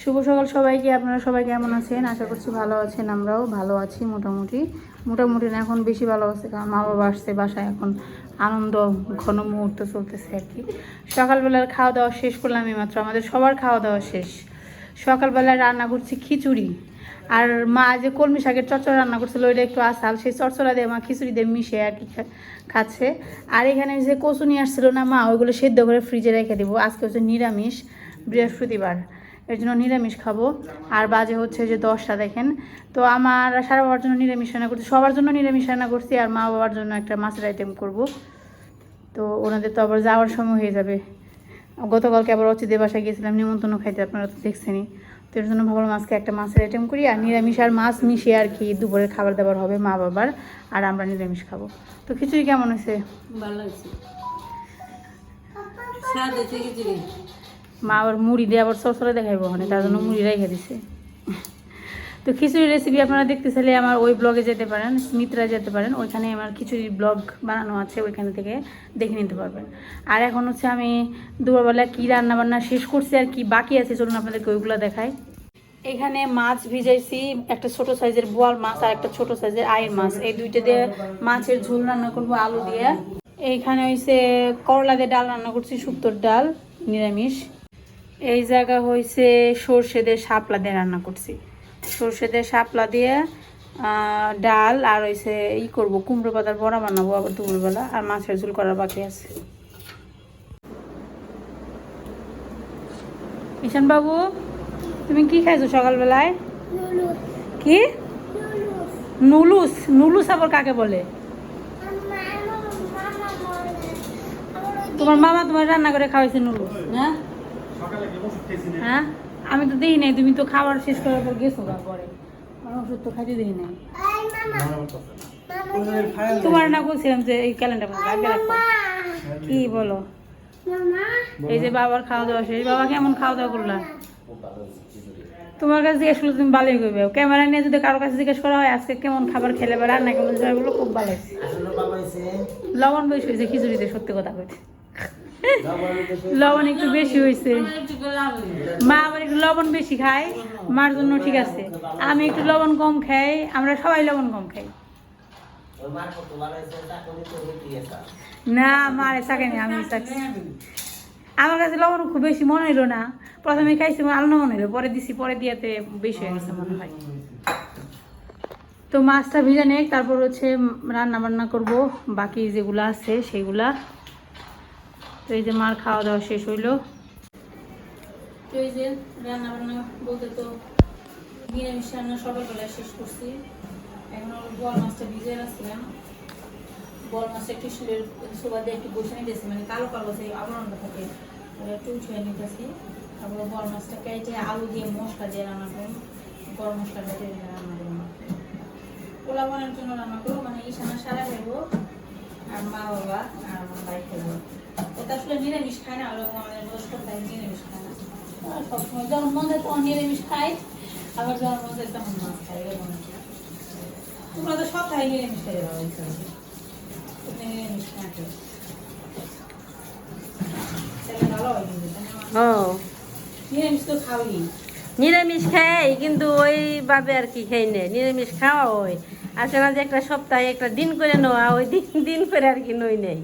শুভ সকাল সবাইকে, আপনারা সবাই কেমন আছেন? আশা করছি ভালো আছেন আমরাও, ভালো আছি মোটামুটি। মোটামুটি না, এখন বেশি ভালো আছে কারণ মা বাবা আসছে বাসায়, এখন আনন্দ, ঘন মুহূর্ত চলতেছে আর কি। সকালবেলার খাওয়া দাওয়া শেষ করলাম মাত্র, আমাদের সবার খাওয়া দাওয়া শেষ। সকালবেলায় রান্না করছি খিচুড়ি। আর মা যে কলমি শাকের চচ্চড়া রান্না করছিল, ওইটা একটু আসাল সেই চচ্চড়া দিয়ে মা খিচুড়ি দিয়ে মিশে আর কি খাচ্ছে। আর এখানে যে কচু নিয়ে আসছিল না মা, ওইগুলো সেদ্ধ করে ফ্রিজে রেখে দেবো। আজকে হচ্ছে নিরামিষ। বৃহস্পতিবার। এর জন্য নিরামিষ খাব। আর বাজে হচ্ছে যে দশটা, দেখেন। তো আমার সারা বাবার জন্য নিরামিষ রান্না করছি, সবার জন্য নিরামিষ রান্না করছি, আর মা বাবার জন্য একটা মাছের আইটেম করব। তো ওনাদের তো আবার যাওয়ার সময় হয়ে যাবে। গতকালকে আবার অচিদের বাসায় গিয়েছিলাম, নিমন্ত্রণ খাইতে, আপনারা তো দেখছেনই। তো এর জন্য ভাবলাম আজকে একটা মাছের আইটেম করি, আর নিরামিষ আর মাছ মিশিয়ে আর কি দুপুরের খাবার দাবার হবে মা বাবার, আর আমরা নিরামিষ খাব। তো খিচুড়ি কেমন হয়েছে? ভালো লাগছে। মা আবার মুড়ি দিয়ে আবার সরসরে দেখাইবো ওখানে, তার জন্য মুড়ি রেখে দিছে। তো খিচুড়ির রেসিপি আপনারা দেখতে চাইলে আমার ওই ব্লগে যেতে পারেন স্মিত্রা যেতে পারেন, ওইখানে আমার খিচুড়ির ব্লগ বানানো আছে, ওইখান থেকে দেখে নিতে পারবেন। আর এখন হচ্ছে আমি দুপুরবেলা কী রান্না বান্না শেষ করছি আর কি বাকি আছে, চলুন আপনাদেরকে ওইগুলো দেখাই। এখানে মাছ ভিজাইছি, একটা ছোট সাইজের বোয়াল মাছ আর একটা ছোট সাইজের আয়ের মাছ। এই দুইটা দিয়ে মাছের ঝোল রান্না করব আলু দিয়ে। এইখানে হইছে করলা দিয়ে ডাল রান্না করছি, শুক্তোর ডাল, নিরামিষ। এই জায়গা হয়েছে সর্ষে দিয়ে শাপলা দিয়ে রান্না করছি। সর্ষে দিয়ে শাপলা দিয়ে ডাল আর হয়েছে ই করব কুমড়ো পাতার বড়া বানাবো আবার দুপুরবেলা আর মাছের ঝোল করার বাকি আছে। ঈশান বাবু তুমি কি খাইছো সকালবেলায়? কি? নুলুস নুলুস আবার কাকে বলে? তোমার মামা তোমার রান্না করে খাওয়াইছে নুলুস হ্যাঁ? হ্যাঁ? আমি তো দেখি নাই তুমি তো খাবার শেষ করার পর গেছো পরে আমার ওষুধ তো খাইতে দেখি নাই। তোমার না বলছিলাম যে এই ক্যালেন্ডার আগে রাখো। কি বলো? এই যে বাবার খাওয়া দাওয়া শেষ বাবা কেমন খাওয়া দাওয়া করলা তোমার কাছে জিজ্ঞেস করলে তুমি ভালোই করবে। ক্যামেরা নিয়ে যদি কারোর কাছে জিজ্ঞেস করা হয় আজকে কেমন খাবার খেলে বা রান্না কেমন বলো খুব ভালো। হয়েছে লবণ বেশি হয়েছে খিচুড়িতে সত্যি কথা কইতে। লবণ একটু বেশি হয়েছে মা আবার একটু লবণ বেশি খায়, মার জন্য ঠিক আছে। আমি একটু লবণ কম খাই, আমরা সবাই লবণ কম খাই। না, মারে চাকানি আমি আমার কাছে লবণ খুব বেশি মনে হইল না। প্রথমে খাইছি, আমার আলো মনে হইল, পরে দিছি, পরে দিয়াতে বেশি হয়ে গেছে মনে হয়। তো মাছটা ভিজা নেই, তারপর হচ্ছে রান্না বান্না করব। বাকি যেগুলো আছে সেগুলা তো এই যে মার খাওয়া দাওয়া শেষ হইল। তো এই যে রান্না বান্না বলতে তো নিরামিষ রান্না সকালবেলায় শেষ করছি। এখন বল মাছটা ভিজে রাখছিলাম। বল মাছটা একটু শিলের সোবা দিয়ে একটু বসে নিতেছি মানে কালো কালো সেই আবরণটা থাকে একটু উঠিয়ে নিতেছি। তারপর বল মাছটা কেটে আলু দিয়ে মশলা দিয়ে রান্না করুন গরম মশলা দিয়ে রান্না করুন পোলা বানানোর জন্য রান্না করব মানে ঈশানা সারা খাইবো, আর মা বাবা আর আমার খাইবো ওটা আসলে নিরামিষ খায় না ওরকম আমাদের রোজ সপ্তাহে নিরামিষ খায় না। সবসময় যখন মন যায় তখন নিরামিষ খায় আবার যখন মন যায় তখন মাছ খায় এরকম তোমরা তো সপ্তাহে নিরামিষ খাই নিরামিষ না ভালো হয় কিন্তু, তাই না? ও। নিরামিষ তো খাওয়াই। নিরামিষ খাই কিন্তু ওইভাবে আর কি খাই না। নিরামিষ খাওয়া হয়। আসে যে একটা সপ্তাহে একটা দিন করে নেওয়া ওই দিন দিন করে আর কি নই নেই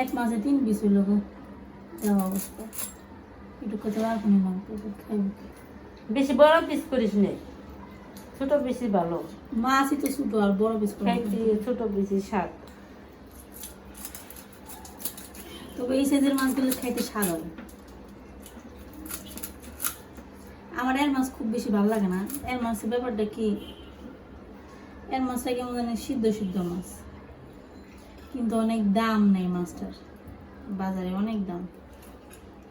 এক মাসে তিন পিস হইল দেওয়া অবস্থা। একটু কত প্রচুর খাইব বেশি বড় পিস করিস নে। ছোট বেশি ভালো। মাছই তো ছোট আর বড় পিস খাইতে ছোট বেশি স্বাদ। তবে এই সাইজের মাছগুলো খাইতে স্বাদ হয়। আমার এর মাছ খুব বেশি ভালো লাগে না। এর মাছের ব্যাপারটা কি? এর মাছটা কেমন জানি সিদ্ধ সিদ্ধ মাছ। কিন্তু অনেক দাম নেই মাছটার। বাজারে অনেক দাম।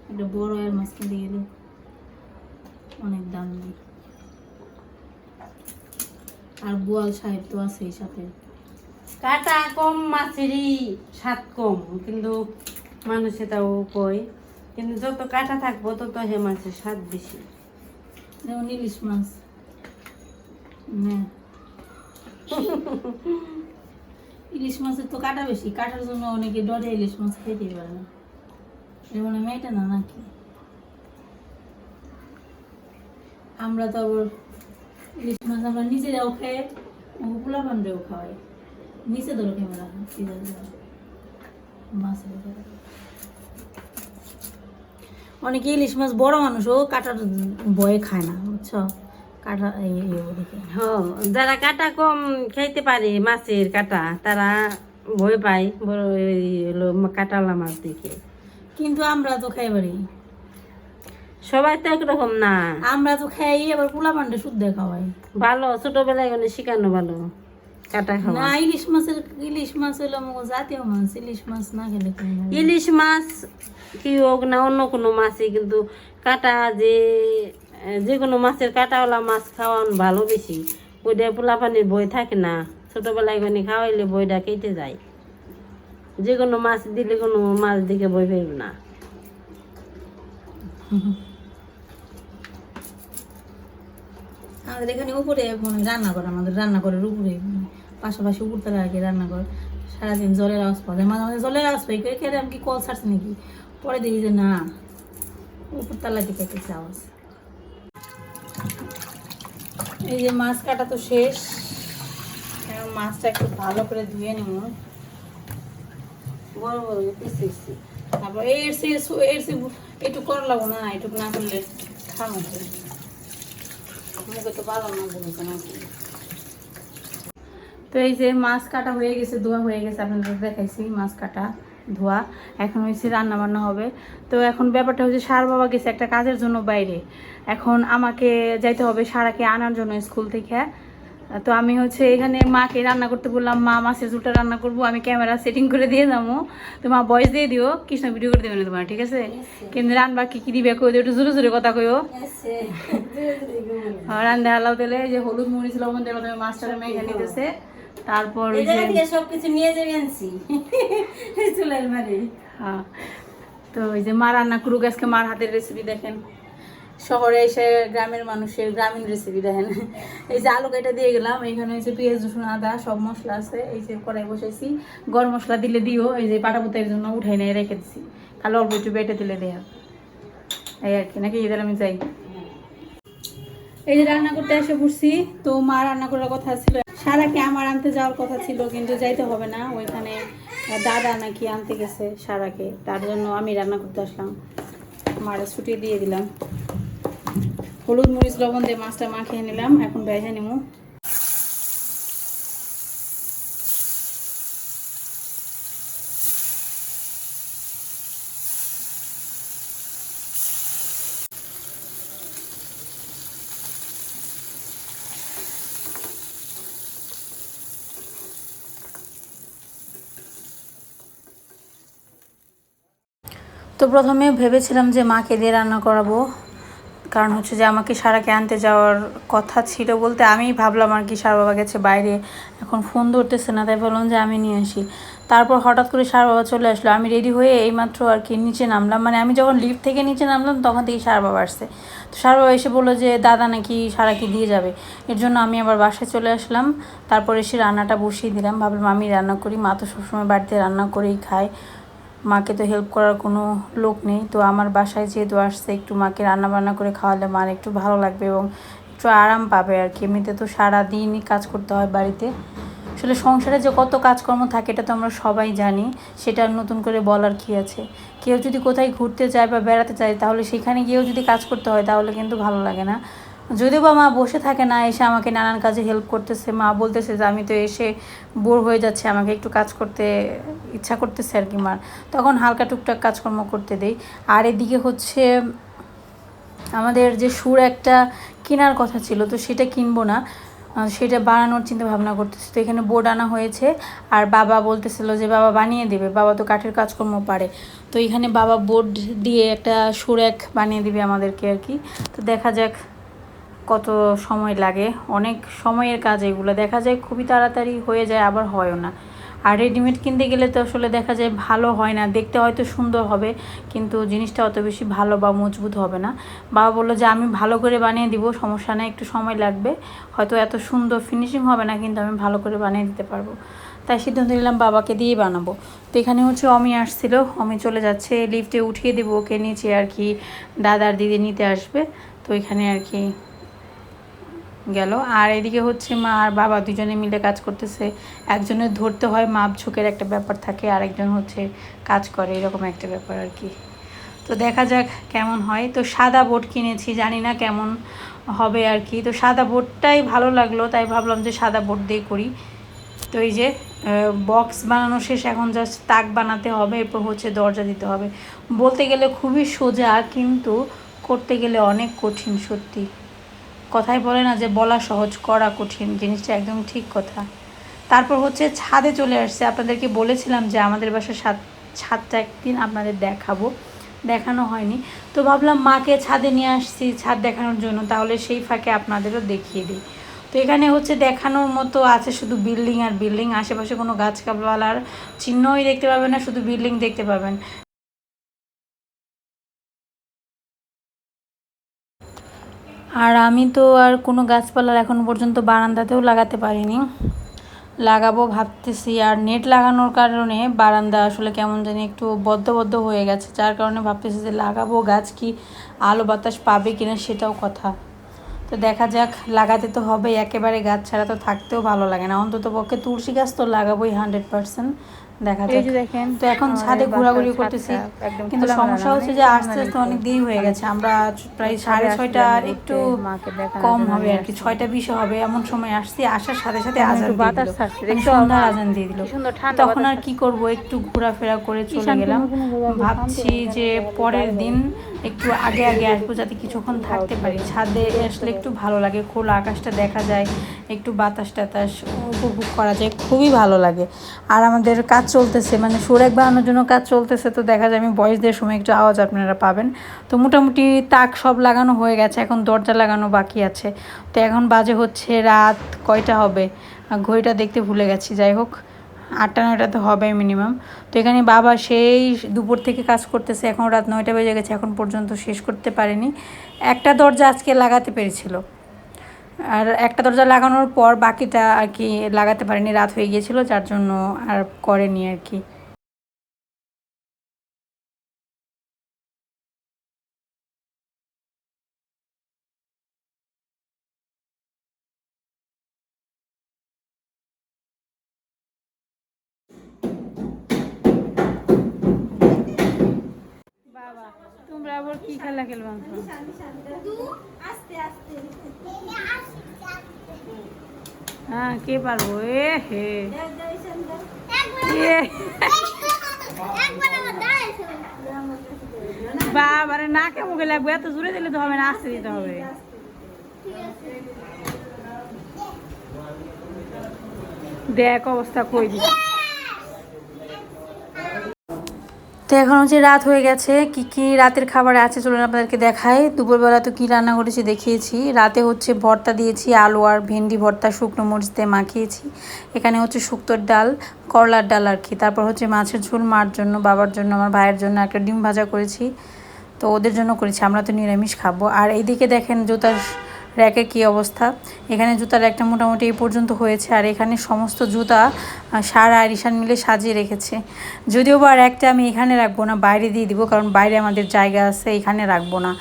একটা বড় এর মাছ কিনতে গেলে অনেক দাম নেই। আর বোয়াল সাহেব তো আছেই সাথে। কাটা কম মাছেরই স্বাদ কম। কিন্তু মানুষে তাও কয় কিন্তু যত কাটা থাকব তত হে মাছের স্বাদ বেশি। যেমন ইলিশ মাছ। হ্যাঁ। ইলিশ মাছের তো কাটা বেশি, কাটার জন্য অনেকে ডরে ইলিশ মাছ খেতে পারে না। যেমন মেয়েটা না নাকি? আমরা তো আবার ইলিশ মাছ আমরা নিজেরাও খাই পোলা পান্ডেও খাওয়াই নিচে ধরো ক্যামেরা মাছের অনেকে ইলিশ মাছ বড় মানুষও কাটার ভয়ে খায় না, বুঝছ? কাটা যারা কাটা কম খাইতে পারে মাছের কাটা তারা ভয় পায় বড় কাটাওয়ালা মাছ দেখে কিন্তু আমরা তো খাই পারি সবাই তো একরকম না। আমরা তো খাই আবার পোলা পান্ডে শুদ্ধ খাওয়াই। ভালো ছোটবেলায় মানে শিখানো ভালো কাটা খাওয়া। না ইলিশ মাছের ইলিশ মাছ হলো জাতীয় মাছ ইলিশ মাছ না খেলে। ইলিশ মাছ কি হোক না অন্য কোনো মাছই কিন্তু কাটা যে যে কোনো মাছের কাটাওয়ালা মাছ খাওয়ান ভালো বেশি। ওইটা পোলাপানির বই থাকে না। ছোটোবেলায় মানে খাওয়াইলে বইটা কেটে যায়। যে কোনো মাছ দিলে কোনো মাছ দিকে বই পাইব না। আমাদের এখানে উপরে রান্না করে আমাদের রান্না করে উপরে। পাশাপাশি উপরতলা আর কি রান্না করে সারাদিন জলের আওয়াজ পাওয়া যায়। মাঝে মাঝে জলের আওয়াজ পাই কে আমি কি কল ছাড়ছে নাকি? পরে দেখি যে না, উপরতলা থেকে কিছু আওয়াজ। এই যে মাছ কাটা তো শেষ। মাছটা একটু ভালো করে ধুয়ে নেব। বড় বড় পিসি তারপর এর সে এর একটু করা লাগবো না, একটু না করলে খাব মুখে তো ভালো না বলছে না তো এই যে মাছ কাটা হয়ে গেছে, ধোয়া হয়ে গেছে আপনাদের দেখাইছি মাছ কাটা। ধোয়া এখন হয়েছে রান্না বান্না হবে। তো এখন ব্যাপারটা হচ্ছে সার বাবা গেছে একটা কাজের জন্য বাইরে। এখন আমাকে যাইতে হবে সারাকে আনার জন্য স্কুল থেকে। তো আমি হচ্ছে এখানে মাকে রান্না করতে বললাম মা মাছের ঝুলটা রান্না করব আমি ক্যামেরা সেটিং করে দিয়ে যাব। তো মা ভয়েস দিয়ে দিও কৃষ্ণ ভিডিও করে দেবে না তোমার ঠিক আছে? কিন্তু রান্না কি কী দিবে কই একটু জোরে জোরে কথা কইও। আর রান্না হালাও তেলে যে হলুদ মরিচ লবণ প্রথমে মাছটা মেখে নিতেছে। তারপর ওই যে সবকিছু নিয়ে আনছি। চুলের বাড়ি। হ্যাঁ। তো ওই যে মা রান্না করুক আজকে মার হাতের রেসিপি দেখেন। শহরে এসে গ্রামের মানুষের গ্রামীণ রেসিপি দেখেন। এই যে আলু কেটে দিয়ে গেলাম এখানে হচ্ছে পেঁয়াজ রসুন আদা সব মশলা আছে। এই যে কড়াই বসেছি। গরম মশলা দিলে দিও এই যে পাটা পুতের জন্য উঠাই নিয়ে রেখে দিছি। তাহলে অল্প একটু বেটে দিলে দেয়া। এই আর কি নাকি এদের আমি যাই। এই যে রান্না করতে এসে পড়ছি। তো মা রান্না করার কথা ছিল সারাকে আমার আনতে যাওয়ার কথা ছিল, কিন্তু যাইতে হবে না। ওইখানে দাদা নাকি আনতে গেছে সারাকে, তার জন্য আমি রান্না করতে আসলাম। মারে ছুটি দিয়ে দিলাম। হলুদ মরিচ, লবণ দিয়ে মাছটা মাখিয়ে নিলাম, এখন ভেজে নিব তো প্রথমে ভেবেছিলাম যে মাকে দিয়ে রান্না করাবো। কারণ হচ্ছে যে আমাকে সারাকে আনতে যাওয়ার কথা ছিল বলতে আমি ভাবলাম আর কি, সার বাবা গেছে বাইরে, এখন ফোন ধরতেছে না, তাই বললাম যে আমি নিয়ে আসি। তারপর হঠাৎ করে সার বাবা চলে আসলো, আমি রেডি হয়ে এইমাত্র আর কি নিচে নামলাম। মানে আমি যখন লিফট থেকে নিচে নামলাম, তখন থেকে সার বাবা আসছে। তো সার বাবা এসে বলল যে, দাদা নাকি সারাকে দিয়ে যাবে। এর জন্য আমি আবার বাসায় চলে আসলাম। তারপর এসে রান্নাটা বসিয়ে দিলাম। ভাবলাম আমি রান্না করি, মা তো সবসময় বাড়িতে রান্না করেই খায়। মাকে তো হেল্প করার কোনো লোক নেই। তো আমার বাসায় যেহেতু আসছে, একটু মাকে রান্না বান্না করে খাওয়ালে মার একটু ভালো লাগবে এবং একটু আরাম পাবে আর কি। এমনিতে তো সারা দিনই কাজ করতে হয় বাড়িতে। আসলে সংসারে যে কত কাজকর্ম থাকে, এটা তো আমরা সবাই জানি। সেটা নতুন করে বলার কি আছে? কেউ যদি কোথায় ঘুরতে যায় বা বেড়াতে যায়, তাহলে সেখানে গিয়েও যদি কাজ করতে হয়, তাহলে কিন্তু ভালো লাগে না। যদিও বা মা বসে থাকে না, এসে আমাকে নানান কাজে হেল্প করতেছে। মা বলতেছে যে, আমি তো এসে বোর হয়ে যাচ্ছে, আমাকে একটু কাজ করতে ইচ্ছা করতেছে আর কি মার। তখন হালকা টুকটাক কাজকর্ম করতে দেই। আর এদিকে হচ্ছে, আমাদের যে সুর একটা কেনার কথা ছিল, তো সেটা কিনবো না। সেটা বানানোর চিন্তা ভাবনা করতেছি। তো এখানে বোর্ড আনা হয়েছে। আর বাবা বলতেছিল যে, বাবা বানিয়ে দেবে, বাবা তো কাঠের কাজকর্ম পারে। তো এখানে বাবা বোর্ড দিয়ে একটা সুরেক বানিয়ে দিবে আমাদেরকে আর কি তো দেখা যাক কত সময় লাগে? অনেক সময়ের কাজ এগুলো। দেখা যায় খুবই তাড়াতাড়ি হয়ে যায়, আবার হয়ও না। আর রেডিমেড কিনতে গেলে তো আসলে দেখা যায় ভালো হয় না। দেখতে হয়তো সুন্দর হবে, কিন্তু জিনিসটা অত বেশি ভালো বা মজবুত হবে না। বাবা বলল যে, আমি ভালো করে বানিয়ে দিব, সমস্যা নেই, একটু সময় লাগবে। হয়তো এত সুন্দর ফিনিশিং হবে না, কিন্তু আমি ভালো করে বানিয়ে দিতে পারব। তাই সিদ্ধান্ত নিলাম বাবাকে দিয়েই বানাবো। তো এখানে হচ্ছে অমি আসছিল। অমি চলে যাচ্ছে লিফটে উঠিয়ে দেবো ওকে নিচে আর কি। দাদার দিদি নিতে আসবে। তো এখানে আর কি গেল। আর এদিকে হচ্ছে মা আর বাবা দুজনে মিলে কাজ করতেছে। একজনের ধরতে হয় মাপ ঝুঁকের একটা ব্যাপার থাকে আর একজন হচ্ছে কাজ করে, এরকম একটা ব্যাপার আর কি। তো দেখা যাক কেমন হয়। তো সাদা বোর্ড কিনেছি, জানি না কেমন হবে আর কি। তো সাদা বোর্ডটাই ভালো লাগল, তাই ভাবলাম যে সাদা বোর্ড দিয়ে করি। তো এই যে বক্স বানানো শেষ, এখন জাস্ট তাক বানাতে হবে, এরপর হচ্ছে দরজা দিতে হবে। বলতে গেলে খুবই সোজা, কিন্তু করতে গেলে অনেক কঠিন সত্যি। কথাই বলে না যে বলা সহজ, করা কঠিন, জিনিসটা একদম ঠিক কথা। তারপর হচ্ছে ছাদে চলে আসছে। আপনাদেরকে বলেছিলাম যে আমাদের বাসার সাত ছাদটা একদিন আপনাদের দেখাবো। দেখানো হয়নি। তো ভাবলাম মাকে ছাদে নিয়ে আসছি ছাদ দেখানোর জন্য, তাহলে সেই ফাঁকে আপনাদেরও দেখিয়ে দিই। তো এখানে হচ্ছে দেখানোর মতো আছে শুধু বিল্ডিং আর বিল্ডিং। আশেপাশে কোনো গাছপালার চিহ্নই দেখতে পাবেন না, শুধু বিল্ডিং দেখতে পাবেন। আর আমি তো আর কোনো গাছপালা এখনও পর্যন্ত বারান্দাতেও লাগাতে পারিনি। লাগাবো ভাবতেছি। আর নেট লাগানোর কারণে বারান্দা আসলে কেমন জানি একটু বদ্ধ বদ্ধ হয়ে গেছে। যার কারণে ভাবতেছি যে লাগাবো গাছ কি আলো বাতাস পাবে কিনা সেটাও কথা। তো দেখা যাক, লাগাতে তো হবে। একেবারে গাছ ছাড়া তো থাকতেও ভালো লাগে না। অন্তত পক্ষে তুলসী গাছ তো লাগাবোই হান্ড্রেড পার্সেন্ট দেখা এই যাক। যে দেখেন তো এখন ছাদে ঘোরাঘুরি করতেছি। কিন্তু সমস্যা হচ্ছে যে আস্তে আস্তে অনেক দেরি হয়ে গেছে। আমরা প্রায় সাড়ে একটু কম হবে আর কি। ছয়টা বিশে হবে এমন সময় আসছি আসার সাথে সাথে আজান বাতাস মানে দেখছ সন্ধ্যার আজান দিয়ে দিল। তখন আর কি করব একটু ঘোরাফেরা করে চলে গেলাম। ভাবছি যে পরের দিন একটু আগে আগে আসব যাতে কিছুক্ষণ থাকতে পারি। ছাদে আসলে একটু ভালো লাগে খোলা আকাশটা দেখা যায়। একটু বাতাস টাতাস উপভোগ করা যায়, খুবই ভালো লাগে। আর আমাদের কাজ চলতেছে মানে সুরেক বানানোর জন্য কাজ চলতেছে, তো দেখা যায় আমি বয়স দেওয়ার সময় একটু আওয়াজ আপনারা পাবেন। তো মোটামুটি তাক সব লাগানো হয়ে গেছে, এখন দরজা লাগানো বাকি আছে। তো এখন বাজে হচ্ছে রাত কয়টা হবে? ঘড়িটা দেখতে ভুলে গেছি, যাই হোক, আটটা নয়টা তো হবে মিনিমাম তো এখানে বাবা সেই দুপুর থেকে কাজ করতেছে, এখন রাত নয়টা বেজে গেছে, এখন পর্যন্ত শেষ করতে পারেনি। একটা দরজা আজকে লাগাতে পেরেছিল। আর একটা দরজা লাগানোর পর বাকিটা আর কি লাগাতে পারিনি রাত হয়ে গিয়েছিল যার জন্য আর করেনি আর কি। বাবা তোমরা আবার কি খেলা খেলবা? হ্যাঁ কে পারব? এ হে। বাবারে নাকে মুখে লাগবে এত জোরে দিলে তো হবে না আস্তে দিতে হবে। দেখ অবস্থা কই দিচ্ছে তো এখন হচ্ছে রাত হয়ে গেছে, কি কি রাতের খাবার আছে চলুন আপনাদেরকে দেখাই। দুপুরবেলা তো কি রান্না করেছি দেখিয়েছি। রাতে হচ্ছে ভর্তা দিয়েছি, আলু আর ভেন্ডি ভর্তা, শুকনো মরিচ দিয়ে মাখিয়েছি। এখানে হচ্ছে শুক্তোর ডাল, করলার ডাল আর কি। তারপর হচ্ছে মাছের ঝোল মার জন্য, বাবার জন্য, আমার ভাইয়ের জন্য একটা ডিম ভাজা করেছি। তো ওদের জন্য করেছি, আমরা তো নিরামিষ খাব। আর এইদিকে দেখেন জুতার র্যাকের কী অবস্থা? এখানে জুতার একটা মোটামুটি এই পর্যন্ত হয়েছে আর এখানে সমস্ত জুতা সারা আর ঈশান মিলে সাজিয়ে রেখেছে। যদিও বা একটা আমি এখানে রাখব না, বাইরে দিয়ে দিব, কারণ বাইরে আমাদের জায়গা আছে, এখানে রাখব না।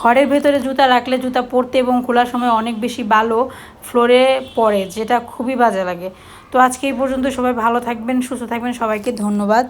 ঘরের ভেতরে জুতা রাখলে জুতা পরতে এবং খোলার সময় অনেক বেশি ভালো ফ্লোরে পড়ে, যেটা খুবই বাজে লাগে। তো আজকে এই পর্যন্ত সবাই ভালো থাকবেন, সুস্থ থাকবেন, সবাইকে ধন্যবাদ।